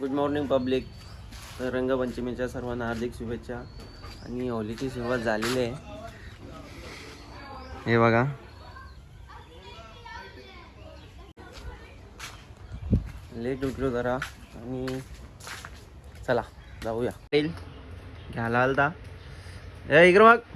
Good morning public रंगपंचमीच्या सर्वांना हार्दिक शुभेच्छा. आणि होलीची सुरुवात झालेली आहे. हे बघा. लेट उठलो जरा. आणि चला जाऊया. घ्यायला आलता. ए इकडं मग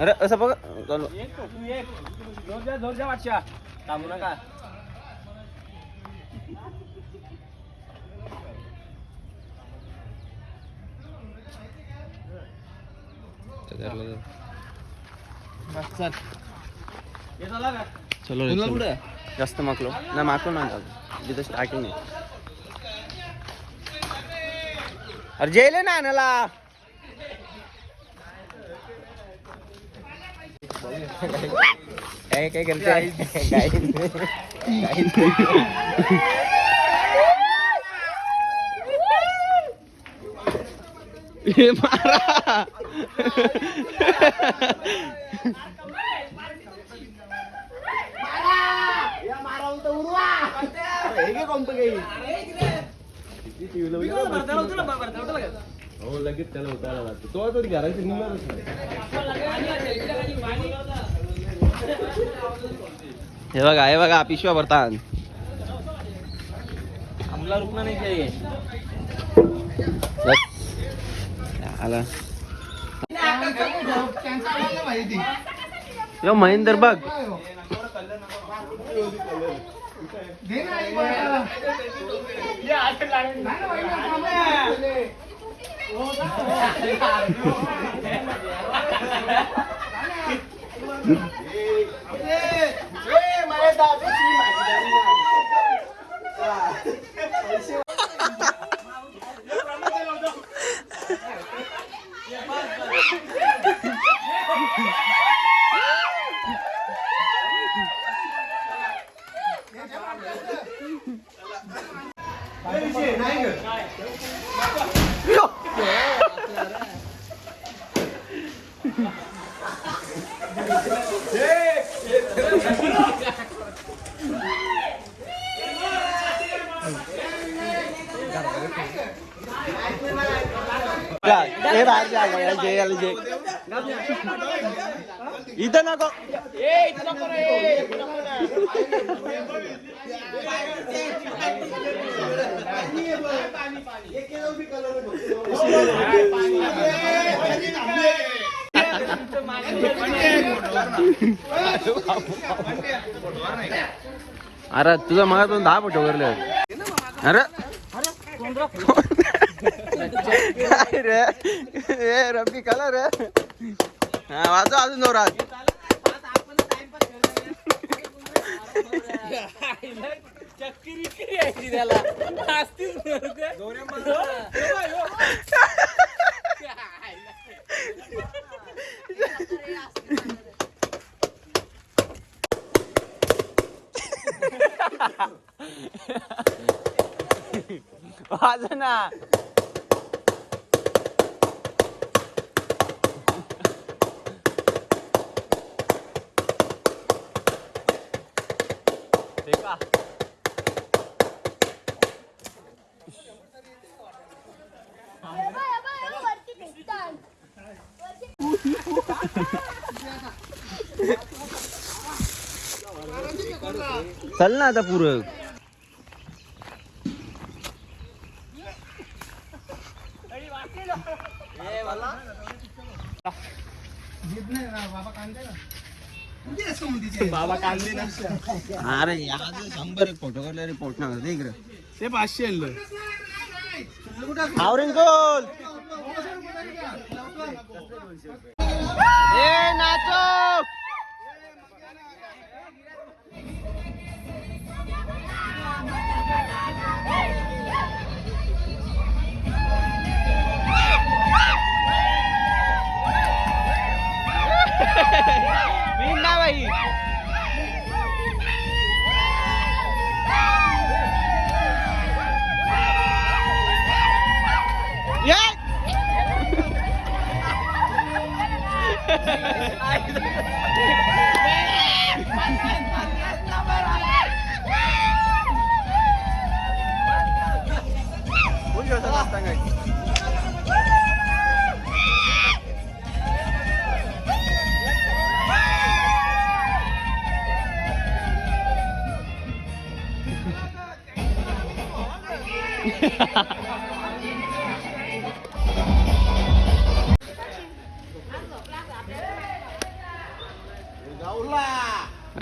अरे असं बघ. चालू. चलो. रे, चलो. जास्त माकलो. नाही माकलो नाही जिथं स्टार्टिंग आहे. अरे जेले ना आणायला. Eh, kayak ganti. Kain. Kain. marah. marah. Ya marah untuk urwah. Ini kompeng ini. Ini. Ini itu lah bartel, itu. हो लगेच त्याला उतारा लागतो. तो तरी घराची निघणारच नाही. हे बघा हे बघा पिशव्या भरतात आमला रुकना नाही चाहिए आला. यो महेंदर बघ. 哎，没事的，没事的，没事。इथं नको. अरे तुझा मगातून दहा फोटो वरले अरे. काय रे? ए रब्बी कलर रे. हा वाजव अजून जोरात. वाजव ना. ते का? चल ना आता पूरक बाबा काढली ना. अरे आज शंभर एक फोटो काढले रिपोर्ट ना इकडे. ते पाचशे आवरेन गोल. ए नाचो. मी ना बाई.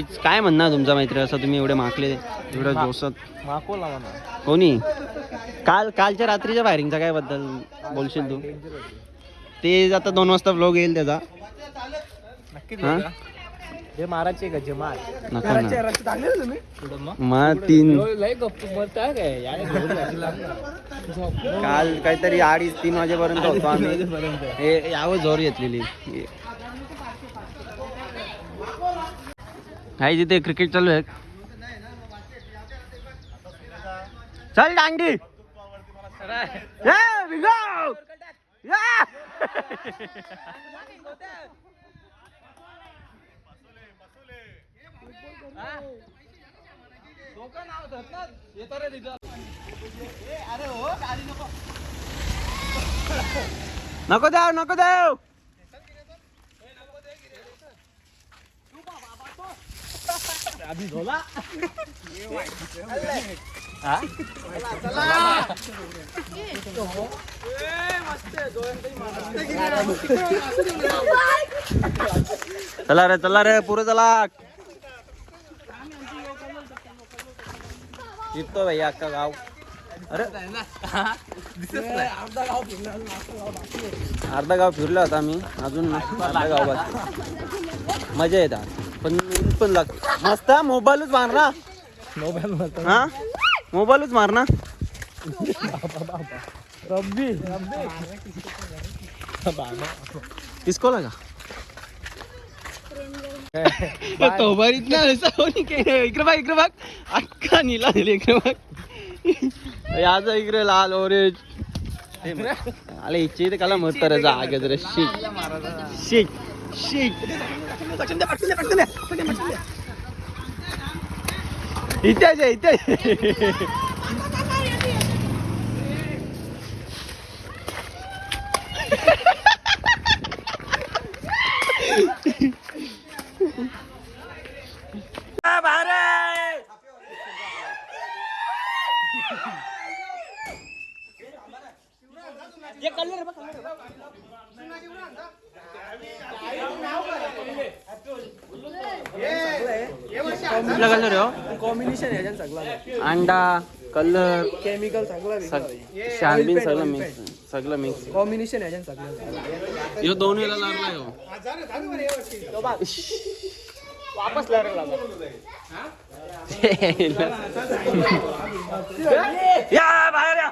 काहीच काय म्हणणार तुमचा मैत्री? असं तुम्ही एवढे माकले एवढं जोसत माकोला म्हणा. कोणी? काल कालच्या रात्रीच्या फायरिंगचा काय बद्दल बोलशील तू? ते आता दोन वाजता व्लॉग येईल त्याचा. नक्की हा? हे मारायचे का जे मार? नका ना. रस्ते टाकले तुम्ही. पुढं मग मग तीन लय गप्प बोलताय काय यार काल काहीतरी अडीच तीन वाजेपर्यंत होतो आम्ही. हे यावं जोर घेतलेली. हाय तिथे क्रिकेट चालू आहे. चल डांडी नको देव नको देव आधी झोला चला रे चला रे पुरं चला. जितो भाई अख्खा गाव. अरे अर्धा गाव फिरला होता आम्ही अजून अर्धा गाव मजा येतात पण लागते मस्त मोबाईलच मार ना. मोबाईल हा? मोबाईलच मार ना. रब्बी. किसको लगा तो बरीच ना ऐसा होणी काय इकडे बघ इकडे बघ अख्खा नीला दिली इकडे बघ याचा इकडे लाल ओरेंज आले इच्छे इथे काला म्हणतात जागे जरा शीट शीट शीट इथे इथे आहे. कुठला कलर हो कॉम्बिनेशन ह्याच्यात सगळं अंडा कलर केमिकल सगळं शानबीन सगळं मिक्स सगळं मिक्स कॉम्बिनेशन ह्याच्यात सगळं यो दोन वेळा लागला हो. वापस लागला या. बाहेर या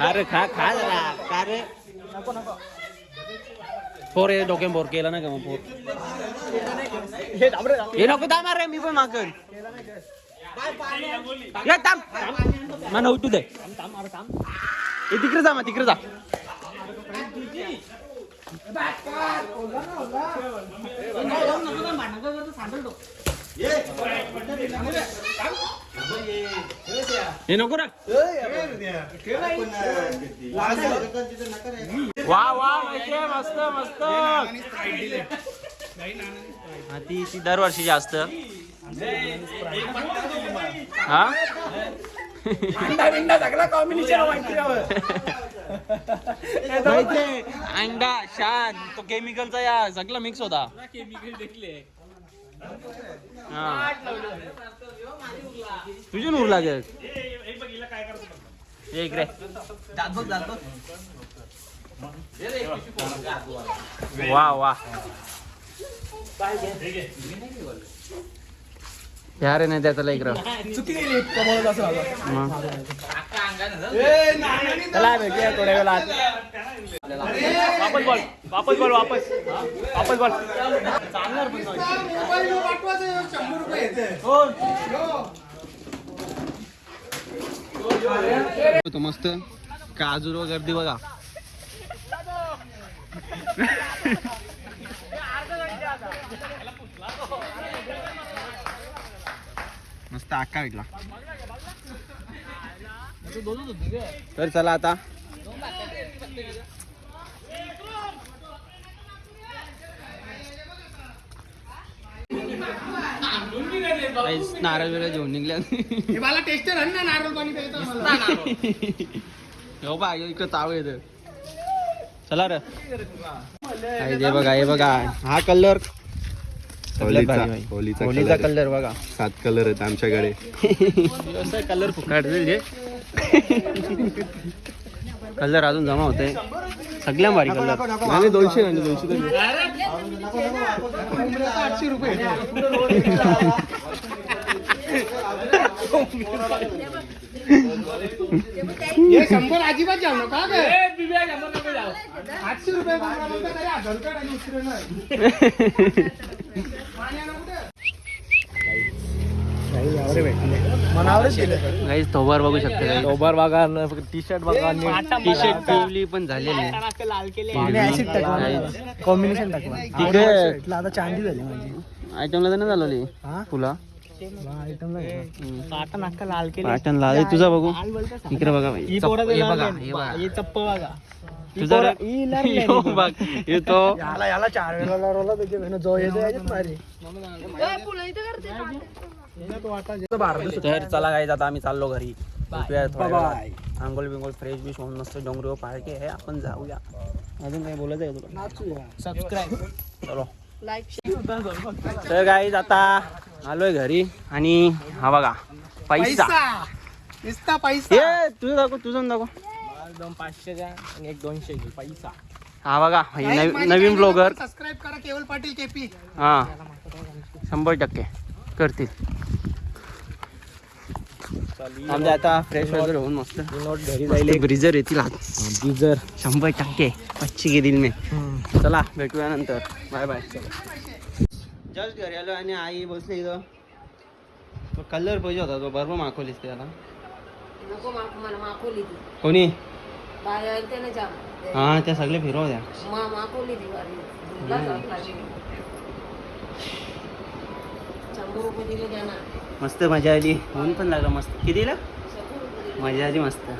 अरे खा खा जरा. का रे? पोर हे डोक्यात केला ना का मग पोर हे नको दाम रे मी पण मागन ये थांब मला उठू दे हे तिकडे जा मग तिकडे जा हे नको रे वा वा मस्त मस्त. हा, ती ती दरवर्षीची असत हा अंडा शान तो केमिकलचा या सगळा मिक्स होता. हा. तुझी नूर लागेल. ये इकडे. वा वा रे नाही त्याचा मग चला भेटूया थोड्या वेळात. वापस बॉल वापस बॉल वापस वापस बॉल तो मस्त काजूर व गर्दी बघा. मस्त आक्का भेटला तर चला आता. नारळ बिरळ घेऊन निघल्या मला टेस्टर ना नारळ पाणी. हो बा इकडे ताव येत चला रे. हे बघा हे बघा. हा कलर. होलीचा होलीचा होलीचा कलर. कलर बघा. सात कलर आहेत आमच्याकडे. कलर फुकाट कलर अजून जमा होते. सगळ्या भारी कलर. नाही दोनशे नाही दोनशे आठशे रुपये हे शंभर अजिबात जाऊ नका काय? आठशे रुपये थोबार बघू शकता थोबार बघा टी शर्ट बघा टी शर्ट पिवली पण झालेली कॉम्बिनेशन टाकवा तिकडे आता चांदी झाली माझी. आयटमला तर नाही झालेली हा? तुला? आयटमला पाटा नाका लाल केले पॅटर्न लाल तुझा बघू. इकडे बघा बघा. हे बघा. ही चप्प बघा. तुझा पोरं- ही बघ हे याला याला चार त्याचे जो मारे. तर चला गाईज आता आम्ही चाललो घरी. भेटूया थोड्या वेळात. आंघोळ बिंगोळ फ्रेश बिश होऊन मस्त डोंगरीवर पार्टी आहे. आपण जाऊया. अजून काही बोलायचं आहे तुला? नाचूया सबस्क्राईब चलो तर गाईज आता आलोय घरी आणि हा बघा पैसा. पैसा. नुसता पैसा. ये तुझं दाखव तुझं दाखव. दोन पाचशेचा आणि एक दोनशे पैसा. हा बघा हे नवी- नवीन ब्लॉगर सबस्क्राईब करा केवल पाटील केपी. हा. शंभर टक्के. करतील. आमच्या आता फ्रेश वगैरे होऊन मस्त. घरी जाईल. ब्रिजर येतील आज. ब्रिजर शंभर टक्के. पच्ची घेतील मी. चला भेटूया नंतर. बाय बाय जस्ट घरी आलो आणि आई बसली इथं. तो कलर पाहिजे होता तो बरोबर मागवलीस त्याला नको मा- मला माखवली ती कोणी? हा त्या सगळे फिरव द्या मस्त मजा आली. ऊन पण लागलं मस्त. कितीला मजा आली मस्त.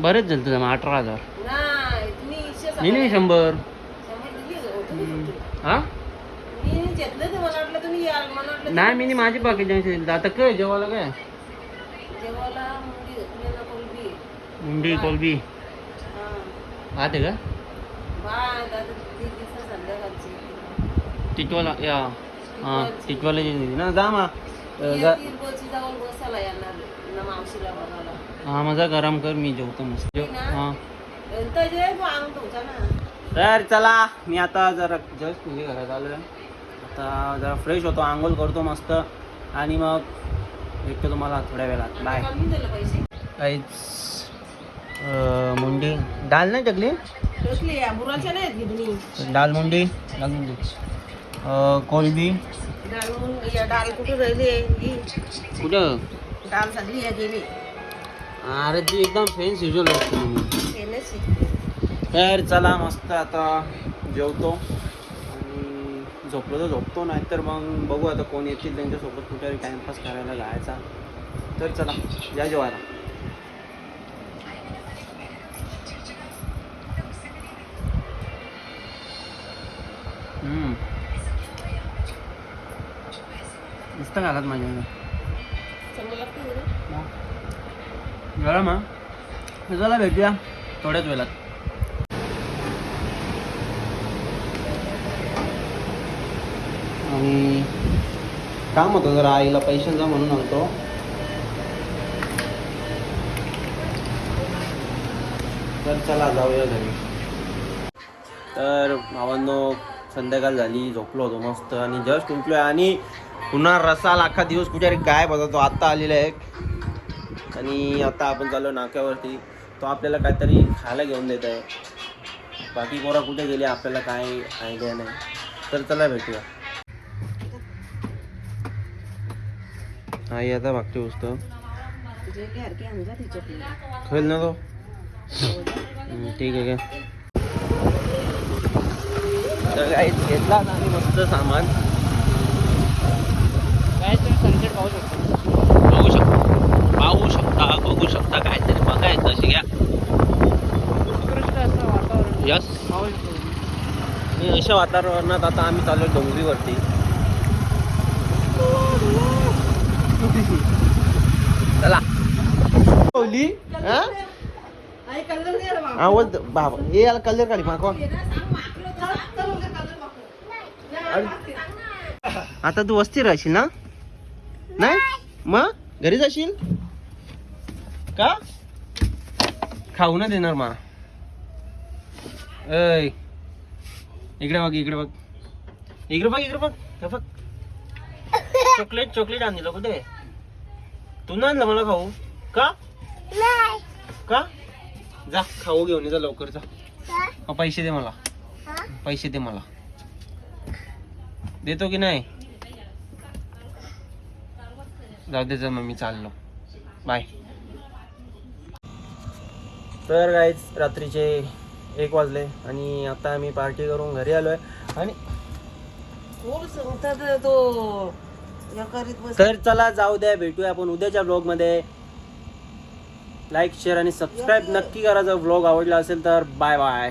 बरेच झालं तुझं मग अठरा हजार. नाही नाही शंभर? हो, तुम्ही याल मला वाटलं नाही मी नाही माझी बाकी दिलं आता काय जेवायला काय? जेवायला मुंडी कोलबी. मुंडी कोलबी. हा. भात आहे का? बा दादा ती दिवसा संध्याकाळची. टिटवाला या. हा टिटवाला ना. जा मा. अ, ती- जा. ती बसची जाऊन बसायला येणार ना मावशीला बघायला. हा माझा गरम कर मी जेवतो मस्त. जेव- हा. नंतर जे तू अंग तुमचा ना. तर चला. मी आता जरा जस्ट म्हणजे घरात आलो आता जरा फ्रेश होतो आंघोळ करतो मस्त. आणि मग भेटतो तुम्हाला थोड्या वेळात. बाय काहीच मुंडी. डाल नाही टाकली? डाल मुंडी डाल मुंडी. कोलबी. डाळ कुठे राहिली कुठं? डाळ सगळी या गेली अरे ती एकदम फेन शिकली. तर चला मस्त आता जेवतो. झोपलो तर झोपतो नाहीतर मग बघू आता कोण येतील त्यांच्यासोबत कुठेतरी टाइमपास करायला जायचा. तर चला या जेवायला. मस्त घालात माझ्या हा. चला भेटूया. थोड्याच वेळात. आणि काम होतं जरा आईला पैशांचा म्हणून आलतो. तर चला जाऊया घरी. तर भावांनो संध्याकाळ झाली झोपलो होतो मस्त आणि जस्ट उठलोय आणि पुन्हा रसाल अख्खा दिवस कुठे गायब होता तो आत्ता आलेला आहे आणि आता आपण चाललो नाक्यावरती. तो आपल्याला काहीतरी खायला घेऊन देत आहे बाकी पोरा कुठे गेले आपल्याला काय आयडिया नाही. तर चला भेटूया. आई आता मागची गोष्ट. खेळ ना तो? हम्म, ठीक आहे काय तर काही घेतला ना आम्ही मस्त सामान. बघू शकता. पाहू शकता. बघू शकता काहीतरी बघायचं अशी घ्या. यस आणि अशा वातावरणात आता आम्ही चाललो डोंगरीवरती. चला. ओली हा? आवड बाबा. हे याला कलर काढी आता तू वस्ती राहशील ना? नाही? मग? घरी जाशील? का? खाऊ ना देणार मा. ऐ. इकडे बघ इकडे बघ. इकडे बघ इकडे बघ. बघ. चॉकलेट चॉकलेट आणलं कुठे तू नाही आणलं मला खाऊ? का? का? जा खाऊ घेऊन ये जा लवकर जा. हा, पैसे दे मला. पैसे दे मला. देतो की नाही? जाऊ दे जा मग मी चाललो. बाय तर गाईच रात्रीचे एक वाजले आणि आता आम्ही पार्टी करून घरी आलोय. आणि तो? तर चला जाऊ द्या भेटूया आपण उद्याच्या ब्लॉगमध्ये लाईक शेअर आणि सबस्क्राईब नक्की करा. जर ब्लॉग आवडला असेल तर बाय बाय